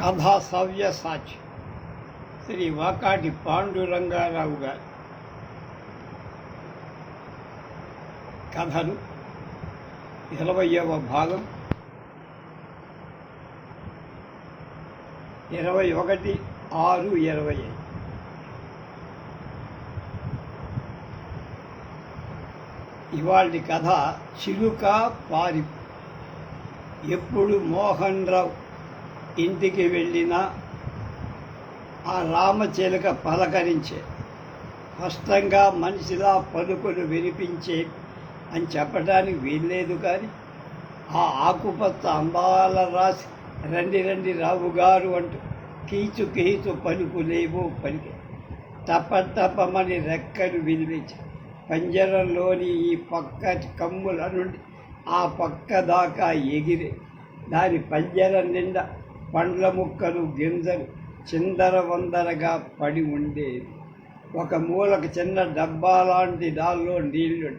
కథా సవ్య సాచి శ్రీ వాకాటి పాండురంగారావు గారి. కథలు ఇరవయవ భాగం. ఇరవై ఒకటి ఆరు ఇరవై ఐదు. ఇవాళ కథ చిలుక పారి. ఎప్పుడు మోహన్ రావు ఇంటికి వెళ్ళినా ఆ రామచిలక పలకరించే స్పష్టంగా మనిషిలా పలుకులు వినిపించే అని చెప్పడానికి వీల్లేదు కానీ ఆ ఆకుపచ్చ అంబాల రాసి రండి రండి రావు గారు అంటూ కీచు కీచు పలుకులేవో పలికే. టప టపమని రెక్కలు వినిపించి పంజరంలోని ఈ పక్క కమ్ముల నుండి ఆ పక్క దాకా ఎగిరే దాని పంజరం నిండా పండ్ల ముక్కలు గింజలు చిందర వందరగా పడి ఉండేవి. ఒక మూలకు చిన్న డబ్బా లాంటి దానిలో నీళ్ళు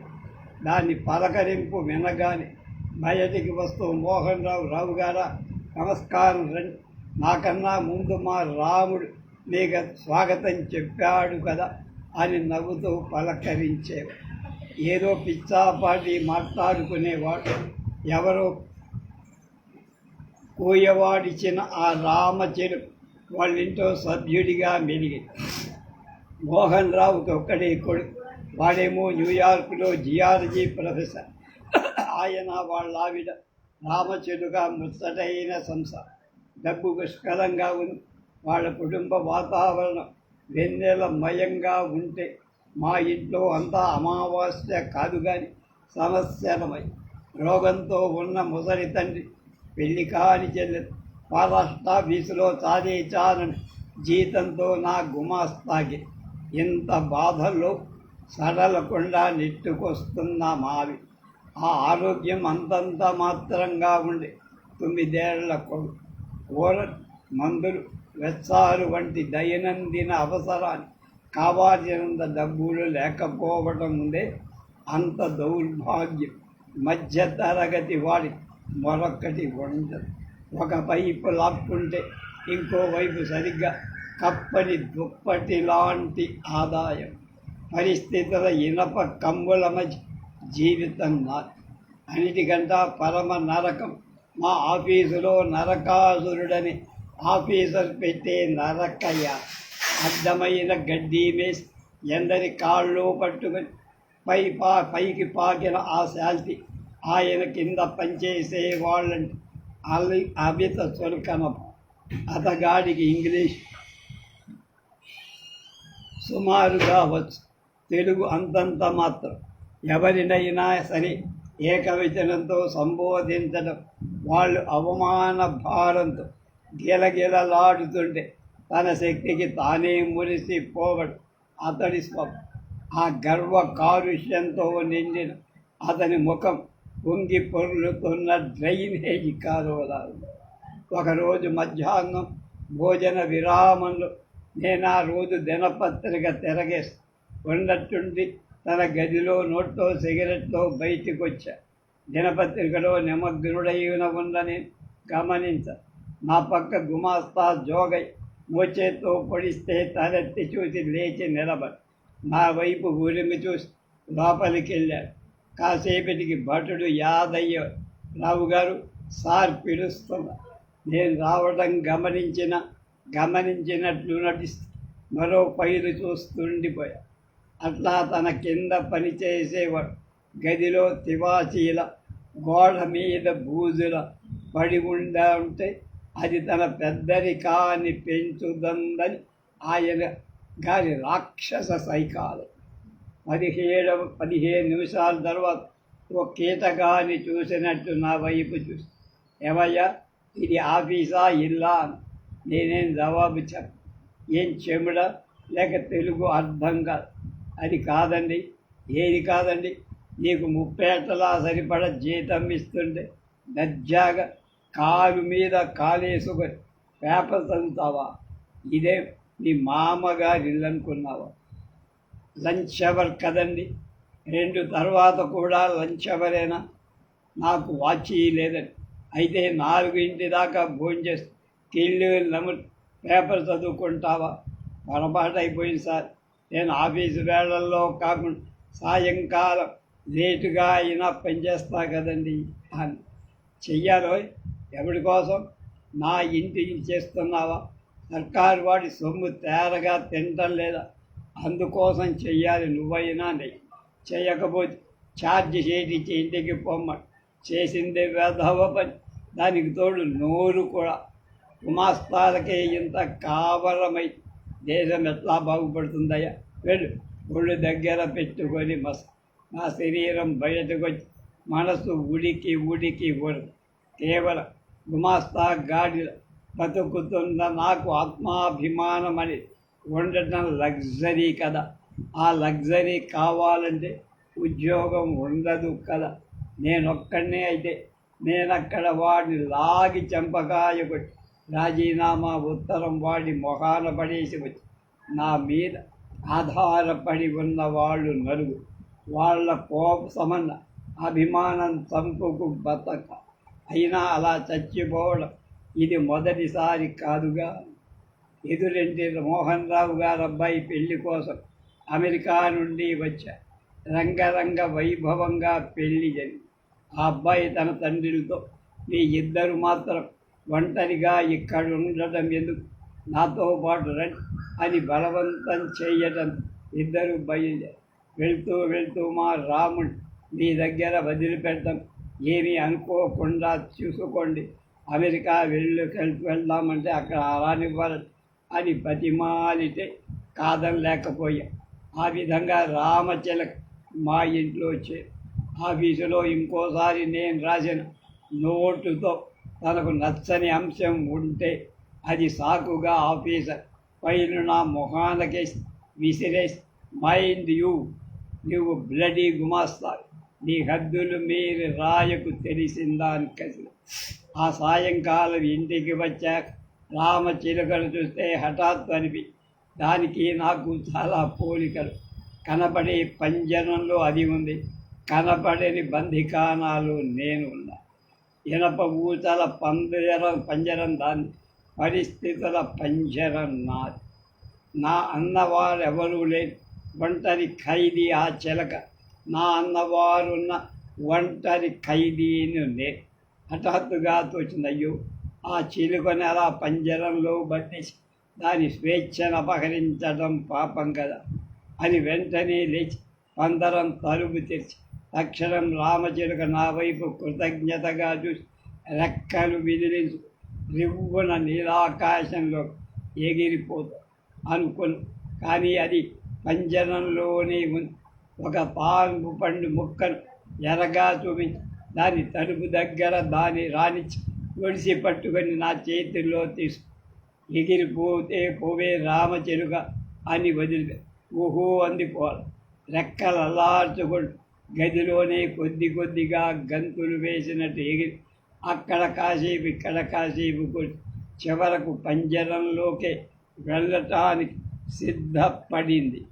దాన్ని పలకరింపు వినగానే బయటికి వస్తూ మోహన్ రావు రావు గారా నమస్కారం రండి. నాకన్నా ముందు మా రాముడు నీకు స్వాగతం చెప్పాడు కదా అని నవ్వుతూ పలకరించేవాడు. ఏదో పిచ్చాపాటి మాట్లాడుకునేవాడు. ఎవరో కోయవాడిచిన ఆ రామచరు వాళ్ళింటో సభ్యుడిగా మెలిగి మోహన్ రావుకి ఒక్కడే కొడుకు. వాడేమో న్యూయార్క్లో జియాలజీ ప్రొఫెసర్. ఆయన వాళ్ళ ఆవిడ రామచెరుగా ముచ్చటైన సంస్థ డబ్బు పుష్కలంగా ఉంది. వాళ్ళ కుటుంబ వాతావరణం వెన్నెల మయంగా ఉంటే మా ఇంట్లో అంతా అమావాస్య కాదు కానీ సమస్యలమై రోగంతో ఉన్న ముసలి తండ్రి పెళ్ళి కాని చెల్లెలు మహారాష్ట్రాఫీసులో చాలే జీతంతో నా గుమాస్తాకి. ఇంత బాధల్లో సడలకుండా నెట్టుకొస్తున్న మావి. ఆ ఆరోగ్యం అంతంత మాత్రంగా ఉండి తొమ్మిదేళ్ళ కూర మందులు వెచ్చారు వంటి దైనందిన అవసరాన్ని కావాల్సినంత డబ్బులు లేకపోవడం ముందే అంత దౌర్భాగ్యం మధ్య తరగతి వాడి మరొక్కటి ఉండదు ఒక వైపు లాక్కుంటే ఇంకోవైపు సరిగ్గా కప్పని దుప్పటి లాంటి ఆదాయం. పరిస్థితుల ఇనప కమ్ముల మధ్య జీవితం నాది అన్నిటికంటా పరమ నరకం. మా ఆఫీసులో నరకాసురుడని ఆఫీసర్ పెట్టే నరకయ్య. అర్థమైన గడ్డి వేసి ఎందరి కాళ్ళు పట్టుకొని పై పా పైకి పాకిన ఆ శాంతి ఆయన కింద పనిచేసే వాళ్ళంటే అల్లి అమిత చులకన అతగాడికి ఇంగ్లీష్ సుమారుగా వచ్చు. తెలుగు అంతంత మాత్రం. ఎవరినైనా సరే ఏకవచనంతో సంబోధించడం వాళ్ళు అవమాన భారంతో గిలగిలలాడుతుంటే తన శక్తికి తానే మురిసిపోవడం అతడి స్వప్నం. ఆ గర్వ కాలుష్యంతో నిండిన అతని ముఖం పొంగి పొర్లుతున్న డ్రైనేజ్ కాలువలాలు. ఒకరోజు మధ్యాహ్నం భోజన విరామంలో నేను ఆ రోజు దినపత్రిక తిరగే ఉన్నట్టుండి తన గదిలో నోట్లో సిగరెట్తో బయటికి వచ్చా దినపత్రికలో నిమగ్నుడైన ఉందని గమనించ. నా పక్క గుమాస్తా జోగై మోచేతో పొడిస్తే తలెత్తి చూసి లేచి నిలబడి. నా వైపు ఊరిమి చూసి లోపలికి వెళ్ళాడు కాసేపటికి భటుడు యాదయ్య రావు గారు సార్ పిలుస్తున్నా నేను రావడం గమనించిన గమనించినట్లు నటిస్తూ మరో పైరు చూస్తుండిపోయా. అట్లా తన కింద పనిచేసేవాడు గదిలో తివాచీల గోడ మీద బూజుల పడి ఉండా ఉంటే అది తన పెద్దరికాన్ని పెంచుదందని ఆయన గారి రాక్షస సైకాలు పదిహేడవ పదిహేను నిమిషాల తర్వాత ఓ కీటకాన్ని చూసినట్టు నా వైపు చూసి ఏమయ్యా? ఇది ఆఫీసా? ఇల్లా? అని నేనేం జవాబు చెప్ప ఏం చెముడ? లేక తెలుగు అర్థం కాదు అది కాదండి. ఏది కాదండి? నీకు ముప్పేటలా సరిపడ జీతం ఇస్తుంటే దర్జాగా కాలు మీద కాలేసుకొని పేపర్ చదువుతావా? ఇదే నీ మామగారి ఇల్లు అనుకున్నావా? లంచ్ అవర్ కదండి. రెండు తర్వాత కూడా లంచ్ అవరేనా నాకు వాచి లేదండి. అయితే నాలుగింటి దాకా భోంచేసి కిళ్ళు నమ్ము పేపర్ చదువుకుంటావా? పొరపాటు అయిపోయింది సార్. నేను ఆఫీసు వేళల్లో కాకుండా సాయంకాలం లేటుగా అయినా పనిచేస్తా కదండి. అని చెయ్యాలో ఎవరి కోసం? నా ఇంటికి చేస్తున్నావా? సర్కారు వాడి సొమ్ము తేరగా తినటం లేదా? అందుకోసం చెయ్యాలి నువ్వైనా నెయ్యి చేయకపోతే ఛార్జ్ చేయించి ఇంటికి పొమ్మ. చేసిందే వేధవ పని. దానికి తోడు నోరు కూడా. గుమాస్తాలకే ఇంత కావలమై దేశం ఎట్లా బాగుపడుతుందయ్యా? వెళ్ళు. ఒళ్ళు దగ్గర పెట్టుకొని మస్. నా శరీరం బయటకొచ్చి మనసు ఉడికి ఉడికి ఉడదు కేవలం గుమాస్తా గాడి బతుకుతున్న నాకు ఆత్మాభిమానం అని ఉండటం లగ్జరీ కదా ఆ లగ్జరీ కావాలంటే ఉద్యోగం ఉండదు కదా. నేనొక్కడనే అయితే నేనక్కడ వాడిని లాగి చంపకాయ కొట్టి రాజీనామా ఉత్తరం వాడి మొహాన పడేసి వచ్చి నా మీద ఆధారపడి ఉన్న వాళ్ళు నలుగు వాళ్ళ కోపమన్న అభిమానం చంపుకు బతక. అయినా అలా చచ్చిపోవడం ఇది మొదటిసారి కాదుగా. ఎదురెంటి మోహన్ రావు గారు అబ్బాయి పెళ్ళి కోసం అమెరికా నుండి వచ్చా. రంగరంగ వైభవంగా పెళ్ళి జరిగి ఆ అబ్బాయి తన తండ్రితో మీ ఇద్దరు మాత్రం ఒంటరిగా ఇక్కడ ఉండటం ఎందుకు? నాతో పాటు రండి అని బలవంతం చేయటం ఇద్దరు బయలుదేరి వెళ్తూ వెళ్తూ మా రాముడు మీ దగ్గర వదిలిపెడతాం. ఏమీ అనుకోకుండా చూసుకోండి. అమెరికా వెళ్ళు వెళ్దామంటే అక్కడ అలానివ్వాలి అని బతిమాలితే కాదనలేకపోయా ఆ విధంగా రామచిలక మా ఇంట్లో వచ్చే ఆఫీసులో ఇంకోసారి నేను రాసిన నోటుతో తనకు నచ్చని అంశం ఉంటే అది సాకుగా ఆఫీసర్. పైన నా మొహానకే విసిరేసి మైండ్ యూ నువ్వు బ్లడీ గుమాస్తా నీ హద్దులు మీరు రాయకు తెలిసిందా అని కసి ఆ సాయంకాలం ఇంటికి వచ్చాక రామ చిలుకలు చూస్తే హఠాత్తు అనిపి దానికి నాకు చాలా పోలికలు. కనపడే పంజరంలో అది ఉంది. కనపడని బంధికానాలు నేను ఉన్నా. ఇనప ఊతల పంజరం పంజరం దాన్ని. పరిస్థితుల పంజరం నాది. నా అన్నవారు ఎవరూ లేరు. ఒంటరి ఖైదీ ఆ చిలక. నా అన్నవారున్న ఒంటరి ఖైదీని నే హఠాత్తుగా తోచింది అయ్యో ఆ చిలుకని అలా పంజరంలో బట్టి దాని స్వేచ్ఛను అపహరించడం పాపం కదా అని వెంటనే లేచి పందరం తలుపు తెరిచి అక్షరం రామచిలుక నా వైపు కృతజ్ఞతగా చూసి రెక్కలు విదిలించు రివ్వున నీలాకాశంలో ఎగిరిపోతా అనుకుని. కానీ అది పంజరంలోనే ఉంది. ఒక పాము పండు ముక్కను ఎరగా చూపించి దాని తలుపు దగ్గర దాని రాణించి ఒడిసి పట్టుకొని నా చేతుల్లో తీసుకు ఎగిరిపోతే పోవే రామచెరుక అని వదిలి ఊహో అంది రెక్కలు అల్లార్చుకుంటూ గదిలోనే కొద్ది కొద్దిగా గంతులు వేసినట్టు ఎగిరి అక్కడ కాసేపు ఇక్కడ కాసేపు చివరకు పంజరంలోకే వెళ్ళటానికి సిద్ధపడింది.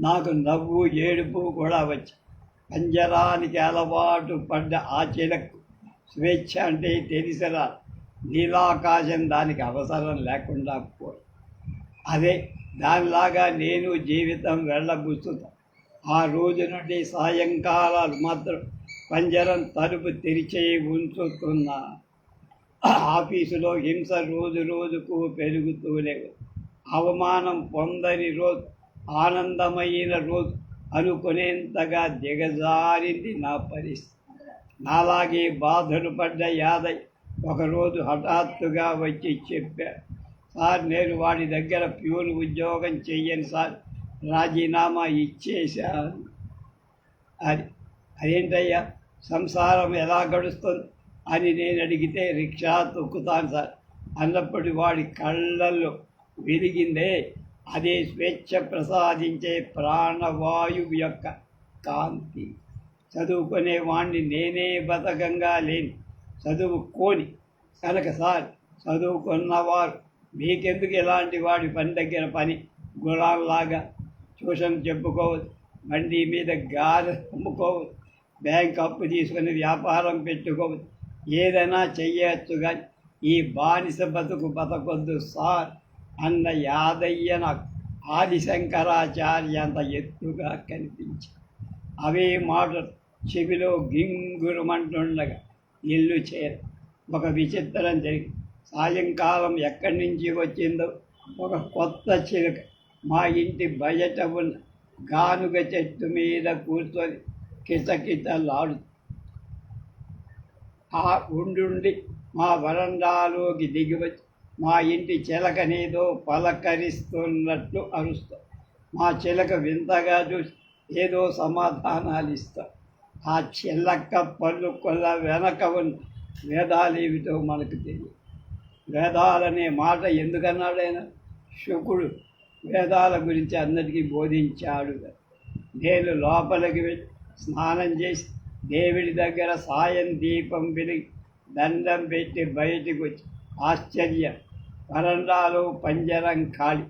నాకు నవ్వు ఏడుపు కూడా వచ్చి పంజరానికి అలవాటు పడ్డ ఆ చిలకు స్వేచ్ఛ అంటే తెలిసరా నీలాకాశం దానికి అవసరం లేకుండా పోయి అదే దానిలాగా నేను జీవితం వెళ్ళబుచ్చుతా. ఆ రోజు నుండి సాయంకాలాలు మాత్రం పంజరం తలుపు తెరిచే ఉంచుతున్నా. ఆఫీసులో హింస రోజు రోజుకు పెరుగుతూ లేవు అవమానం పొందని రోజు ఆనందమైన రోజు అనుకునేంతగా దిగజారింది నా పరిస్థితి. నాలాగే బాధలు పడ్డ యాదయ్య ఒకరోజు హఠాత్తుగా వచ్చి చెప్పాడు సార్ నేను వాడి దగ్గర ప్యూర్ ఉద్యోగం చెయ్యను సార్ రాజీనామా ఇచ్చేశాను. అది అదేంటయ్యా సంసారం ఎలా గడుస్తుంది? అని నేను అడిగితే రిక్షా తొక్కుతాను సార్. అన్నప్పటి వాడి కళ్ళల్లో వెలిగిందే అదే స్వేచ్ఛ ప్రసాదించే ప్రాణవాయువు యొక్క కాంతి. చదువుకునే వాణ్ణి నేనే బతకంగా లేని చదువుకోని కనుక సార్ చదువుకున్నవారు మీకెందుకు ఇలాంటి వాడి పని దగ్గర పని? గుణాల్లాగా ట్యూషన్ చెప్పుకోవచ్చు బండి మీద గాలి అమ్ముకోవచ్చు బ్యాంక్ అప్పు తీసుకుని వ్యాపారం పెట్టుకోవచ్చు ఏదైనా చెయ్యొచ్చు కానీ ఈ బానిస బతుకు బతకొద్దు సార్. అన్న యాదయ్య నాకు ఆదిశంకరాచార్య అంత ఎత్తుగా కనిపించి అవే మాటలు చెవిలో గింగురమంటుండగా ఇల్లు చేర ఒక విచిత్రం జరిగి సాయంకాలం ఎక్కడి నుంచి వచ్చిందో ఒక కొత్త చిలుక. మా ఇంటి బయట ఉన్న గానుగ చెట్టు మీద కూర్చొని కిచకిచలాడు ఆ ఉండుండి మా వరండాలోకి దిగివచ్చి మా ఇంటి చిలకనేదో పలకరిస్తున్నట్లు అరుస్తా. మా చిలక వింతగా చూసి ఏదో సమాధానాలు ఇస్తా ఆ చిలక పళ్ళు కొల్ల వెనక ఉన్న వేదాలేమిటో మనకు తెలియదు. వేదాలనే మాట ఎందుకన్నాడైనా శుకుడు వేదాల గురించి అందరికీ బోధించాడు. నేను లోపలికి వెళ్ళి స్నానం చేసి దేవుడి దగ్గర సాయం దీపం వెలిగి దండం పెట్టి బయటికి వచ్చి ఆశ్చర్యం వరండాలో పంజరం ఖాళీ.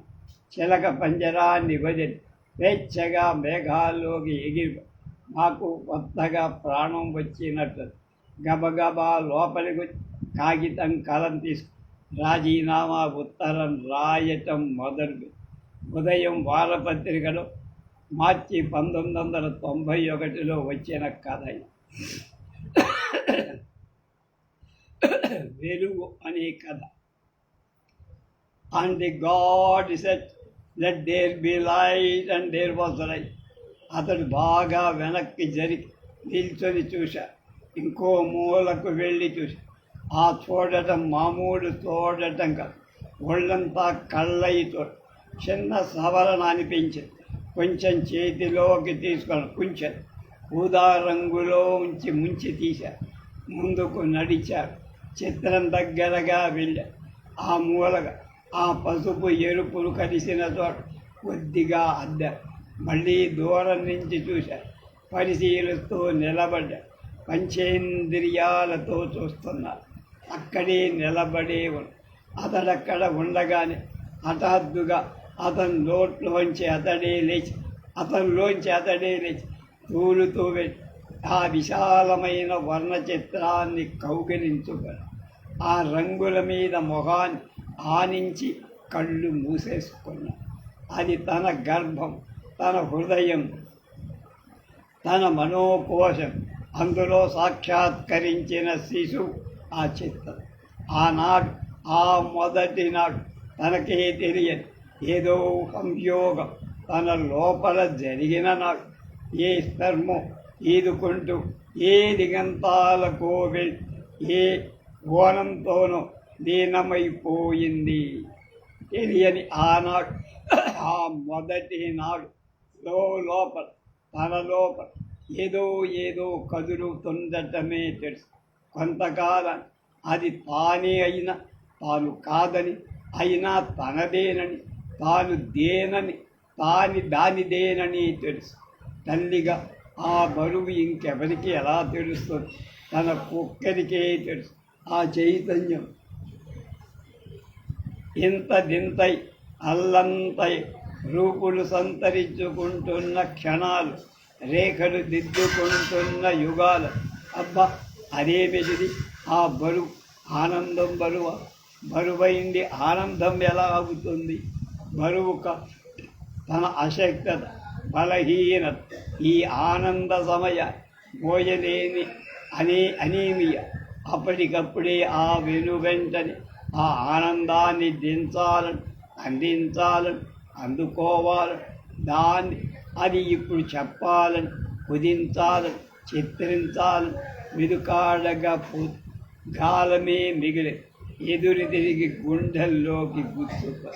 చిలక పంజరాన్ని వదిలి స్వేచ్ఛగా మేఘాల్లోకి ఎగిరి. మాకు కొత్తగా ప్రాణం వచ్చినట్లు గబగబా లోపలికి కాగితం కలం తీసుకు రాజీనామా ఉత్తరం రాయటం మొదలు ఉదయం వారపత్రికలో మార్చి పంతొమ్మిది వందల తొంభై ఒకటిలో వచ్చిన కథ వెలుగు అనే కథ. And the God said let there be light and there was light అతడు బాగా వెనక్కి జరిగి నిల్చొని చూశా. ఇంకో మూలకు వెళ్ళి చూశా. ఆ చూడటం మామూలు చూడటం కాదు. ఒళ్ళంతా కళ్ళయి చిన్న సవరణ అనిపించింది. కొంచెం చేతిలోకి తీసుకొని కొంచెం ఊదా రంగులో ఉంచి ముంచి తీశారు ముందుకు నడిచారు చిత్రం దగ్గరగా వెళ్ళారు ఆ మూలగా ఆ పసుపు ఎరుపులు కలిసిన చోట కొద్దిగా అద్ద. మళ్ళీ దూరం నుంచి చూశారు పరిశీలిస్తూ నిలబడ్డా. పంచేంద్రియాలతో చూస్తున్నారు అక్కడే నిలబడే అతడక్కడ ఉండగానే హఠాత్తుగా అతని నోట్లోంచి అతడే లేచి అతనిలోంచి అతడే లేచి తూలుతూ పెట్టి ఆ విశాలమైన వర్ణ చిత్రాన్ని కౌగిలించుకొని ఆ రంగుల మీద మొహాన్ని ఆనించి కళ్ళు మూసేసుకున్న. అది తన గర్భం తన హృదయం తన మనోకోశం. అందులో సాక్షాత్కరించిన శిశువు ఆ చిత్రం ఆనాడు ఆ మొదటి నాడు తనకే తెలియదు. ఏదో సంయోగం. తన లోపల జరిగిన నాడు ఏ స్పర్మో ఈదుకుంటూ ఏ దిగంతాలకో వెళ్ళి ఏ కోణంతోనో దీనమైపోయింది తెలియని ఆనాడు ఆ మొదటి నాడు లో లోపల తన లోపల ఏదో ఏదో కదులుతుండటమే తెలుసు. కొంతకాలం అది తానే అయినా తాను కాదని అయినా తనదేనని తాను దేనని తాని దానిదేనని తెలుసు. తల్లిగా ఆ బరువు ఇంకెవరికి ఎలా తెలుస్తుంది? తన కుక్కరికే తెలుసు. ఆ చైతన్యం ఇంత దింతై అల్లంతై రూపులు సంతరించుకుంటున్న క్షణాలు రేఖలు దిద్దుకుంటున్న యుగాలు. అబ్బా అదేమిటిది ఆ బరువు ఆనందం బరువ? బరువైంది ఆనందం ఎలా అవుతుంది? బరువు తన అశక్తత బలహీనత ఈ ఆనంద సమయ మోయలేని అనే అనీమియ. అప్పటికప్పుడే ఆ వెనువెంటనే ఆ ఆనందాన్ని దించాలని అందించాలని అందుకోవాలని దాన్ని అది ఇప్పుడు చెప్పాలని కుదించాలని చిత్రించాలని మిదుకాడగా గాలమే మిగిలి ఎదురు తిరిగి గుండెల్లోకి గుర్తుకు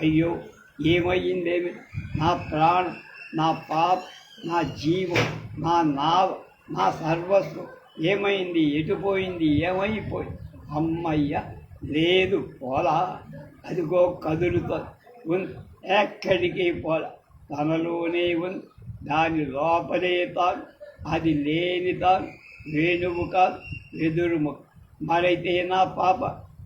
అయ్యో ఏమయ్యిందేమి? నా ప్రాణం నా పాప నా జీవం నా నావ నా సర్వస్వం ఏమైంది? ఎటుపోయింది ఏమైపోయింది? అమ్మయ్య! లేదు పోలా. అదిగో కదులుతో ఉంది ఎక్కడికి పోల? తనలోనే ఉంది దాని లోపలే తాను. అది లేని తాను వేణువు కాదు ఎదురుముఖ మరైతే నా పాప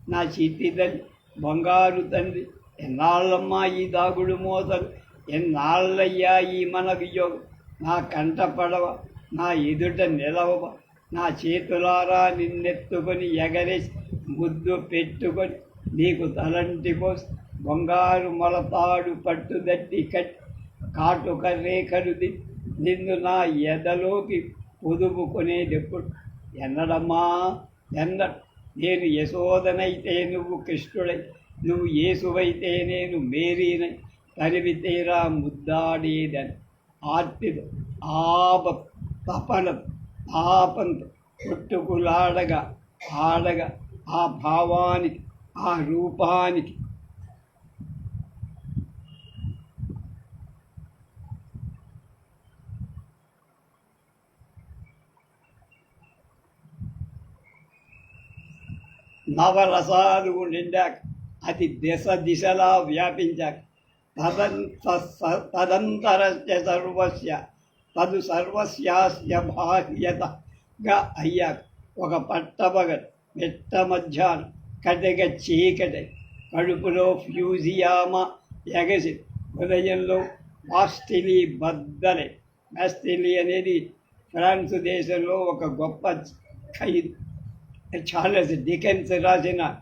నా చిట్టి తల్లి బంగారు తండ్రి ఎన్నాళ్ళమ్మా ఈ దాగుడు మోతలు? ఎన్నాళ్ళయ్యా ఈ మన వియోగం నా కంట పడవ నా ఎదుట నిలవ నా చేతులారా నిన్నెత్తుకొని ఎగరేసి ముద్దు పెట్టుకొని నీకు తలంటి పోసి బంగారు మొలతాడు పట్టుదట్టి కట్టి కాటుక రేఖరుది నిన్ను నా ఎదలోకి పొదుపుకునేటప్పుడు ఎన్నడమ్మా? ఎన్న నేను యశోదనైతే నువ్వు కృష్ణుడై నువ్వు యేసువైతే నేను మేరీనై తరిమితేరా ముద్దాడేదని. ఆర్తితో ఆప తపన తాపంతో కొట్టుకులాడగా ఆడగా ఆ భావానికి ఆ రూపానికి. నవరసాలు నిండాక అది దిశ దిశలా వ్యాపించాక తదంత స- తదంతరస్య సర్వస్య తదు సర్వస్యాస్య బాహ్యతగా అయ్యాక ఒక పట్టబగలు మెట్ట మధ్యాహ్నం కటిక చీకటి. కడుపులో ఫ్యూజియామ ఎగసి. హృదయంలో మాస్టిలీ బద్దలే. మాస్టిలీ అనేది ఫ్రాన్స్ దేశంలో ఒక గొప్ప ఖైదు చార్లెస్ డికెన్స్ రాసిన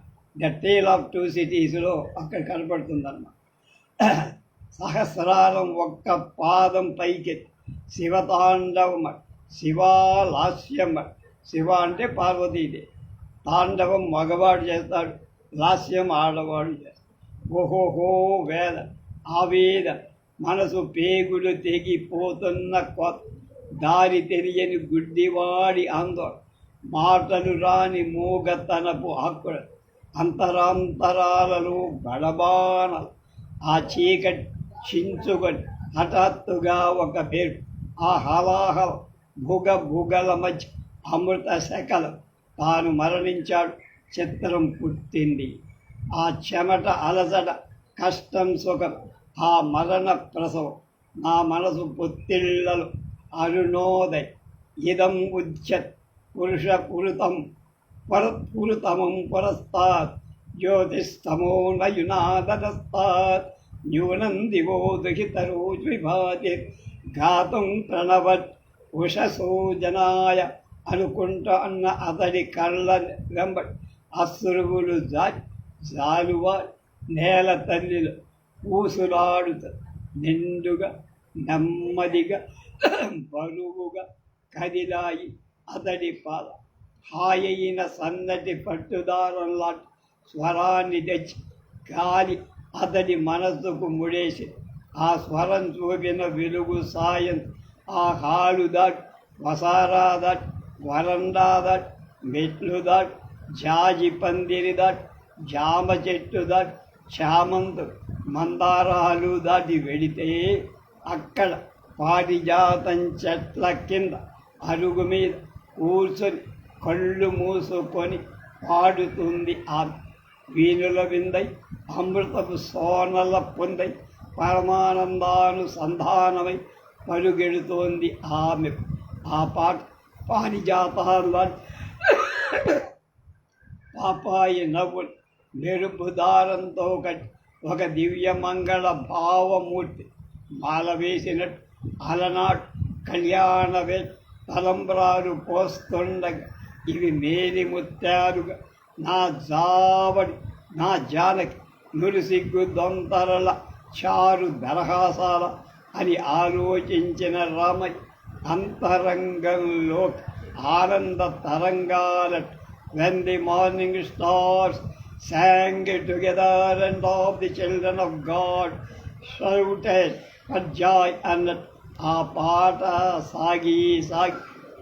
ద టేల్ ఆఫ్ టూ సిటీస్లో అక్కడ కనపడుతుందన్నమాట. సహస్రారం ఒక్క పాదం పైకి. శివతాండవమ శివాలాస్యం శివ అంటే పార్వతీదేవి. తాండవం మగవాడు చేస్తాడు లాస్యం ఆడవాడు చేస్తాడు. ఓహోహో వేద ఆవేద మనసు పేగులు తెగిపోతున్న కొత్త దారి తెలియని గుడ్డివాడి ఆందోళన మాటలు రాని మూగతనపు ఆకుడ అంతరాంతరాలలో గడబాన ఆ చీకటి చించుకొని హఠాత్తుగా ఒక పేరు ఆ హలాహల భుగ భుగల మధ్య అమృత శకలం. తాను మరణించాడు. చిత్రం పుట్టింది. ఆ చెమట అలసట కష్టం సుఖం ఆ మరణ ప్రసవం నా మనసు పొత్తిళ్ళలు అరుణోదయ్. ఇదం ఉచ్యత్ పురుష పురుతం పర పురుతమం పురస్తాత్ జ్యోతిస్తమో నయునాదస్తాత్ న్యూనం దివో దుహితరోజు విభాతి ఘాతం ప్రణవత్ ఉషసో జనాయ. అనుకుంటా అన్న అతడి కళ్ళ వెంబడి అశ్రువులు జా జాలువా నేల తల్లిలో ఊసులాడుత నిండుగా నెమ్మదిగా బరువుగా కదిలాయి అతడి పాద. హాయైన సన్నటి పట్టుదారంలా స్వరాన్ని తెచ్చి గాలి అతడి మనస్సుకు ముడేసి ఆ స్వరం చూపిన వెలుగు సాయం ఆ హాలు దాట్ వసారా దాట్ వరండాదట్ మెట్లు దట్ జాజి పందిరి దట్ జామ చెట్టు దట్ చామంతు మందారాలు దాటి వెడితే అక్కడ పారిజాతం చెట్ల కింద అరుగు మీద కూర్చొని కళ్ళు మూసుకొని పాడుతుంది ఆమె వీణుల విందై అమృతపు సోనల పొందై పరమానందానుసంధానమై పరుగెడుతోంది ఆమె. ఆ పాట పారిజాతాల పాపాయి నవ్వు మెరుపు దారంతో కట్టి ఒక దివ్యమంగళ భావమూర్తి మాల వేసినట్టు అలనాడు కళ్యాణవే తలంబ్రాలు పోస్తుండగా ఇవి మేలి ముత్తారుగా నా జావడి నా జానకి నురిసిగ్గు దొంతరల చారు దరహాసాల అని ఆలోచించిన రామయ్య అంతరంగంలో ఆనంద తరంగాల when the morning stars sang together and all the children of God shouted for joy and ఆ పాట సాగి సాగి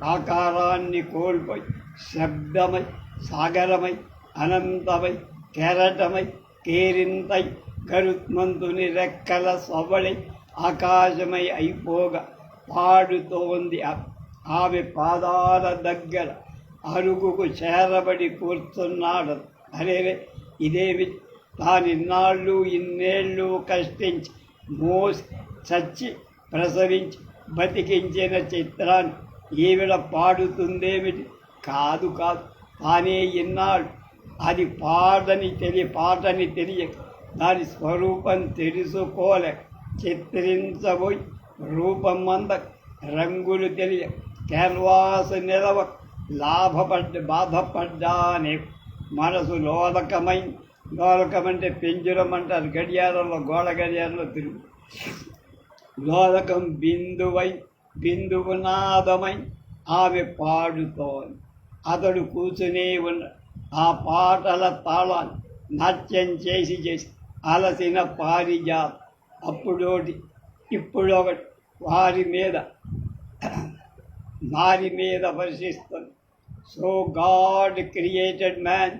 ఆకారాన్ని కోల్పోయి శబ్దమై సాగరమై అనంతమై కెరటమై కేరింతై గరుత్మంతుని రెక్కల సవళి ఆకాశమై అయిపోగా పాడుతోంది ఆమె పాదాల దగ్గర అరుగుకు చేరబడి కూర్చున్నాడు. అరే ఇదేమి? తానిన్నాళ్ళు ఇన్నేళ్ళు కష్టించి మోసి చచ్చి ప్రసవించి బతికించిన చిత్రాన్ని ఈవిడ పాడుతుందేమిటి? కాదు కాదు. తానే ఇన్నాడు అది పాడని తెలియ పాటని తెలియక దాని స్వరూపం తెలుసుకోలేక చిత్రించబోయి రూపం రంగులు తెలియ క్యాన్వాస్ నిలవ లాభపడ్డ బాధపడ్డానే మనసు లోలకమై లోలకమంటే పెంజురం అంటారు గడియారంలో గోడ గడియారంలో తిరుగు. లోలకం బిందువై బిందువు నాదమై ఆమె పాడుతోంది. అతడు కూర్చునే ఉన్న ఆ పాటల తాళాన్ని నాట్యం చేసి చేసి అలసిన పారిజాత అప్పుడోటి ఇప్పుడు ఒకటి వారి మీద వారి మీద వర్షిస్తుంది. So God created man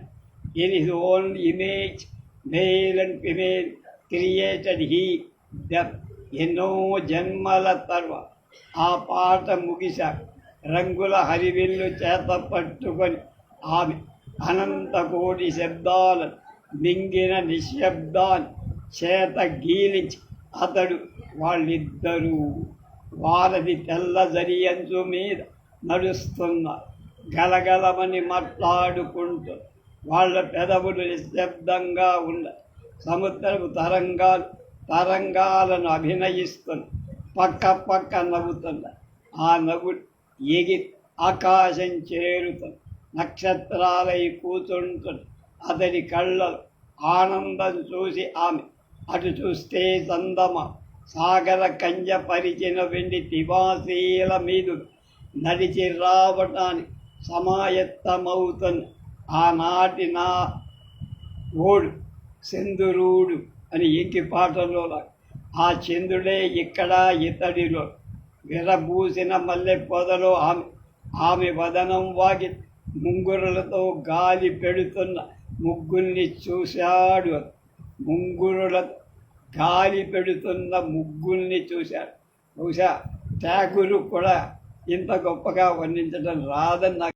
in his own image male and female created he them ఎన్నో జన్మల తర్వాత ఆ పాట ముగిశాక రంగుల హరివిల్లు చేత పట్టుకొని ఆమె అనంత కోటి శబ్దాలను మింగిన నిశ్శబ్దాన్ని చేత గీలించి అతడు వాళ్ళిద్దరూ వారధి తెల్ల జరియంచు మీద నడుస్తున్నారు గలగలమని మాట్లాడుకుంటూ వాళ్ళ పెదవులు నిశ్శబ్దంగా ఉన్న సముద్రపు తరంగాలు తరంగాలను అభినయిస్తున్న పక్క పక్క నవ్వుతున్న ఆ నవ్వు ఎగి ఆకాశం చేరుతుంది నక్షత్రాలై కూర్చుంటుంది అతని కళ్ళలు ఆనందం చూసి ఆమె అటు చూస్తే చందమ సాగర కంజ పరిచిన వెండి తివాసీల మీద నడిచి రావటానికి సమాయత్తమవుతున్న ఆనాటి నా ఓడు చంద్రుడు అని ఇంకి పాటలో ఆ చంద్రుడే ఇక్కడ ఇతడిలో విరబూసిన మల్లె పొదలో ఆమె ఆమె వదనం వాగి ముంగురులతో గాలి పెడుతున్న ముగ్గుల్ని చూశాడు. ముంగురుల గాలి పెడుతున్న ముగ్గుల్ని చూశాడు బహుశా ఠాకూరు కూడా ఇంత గొప్పగా వర్ణించడం రాదని నాకు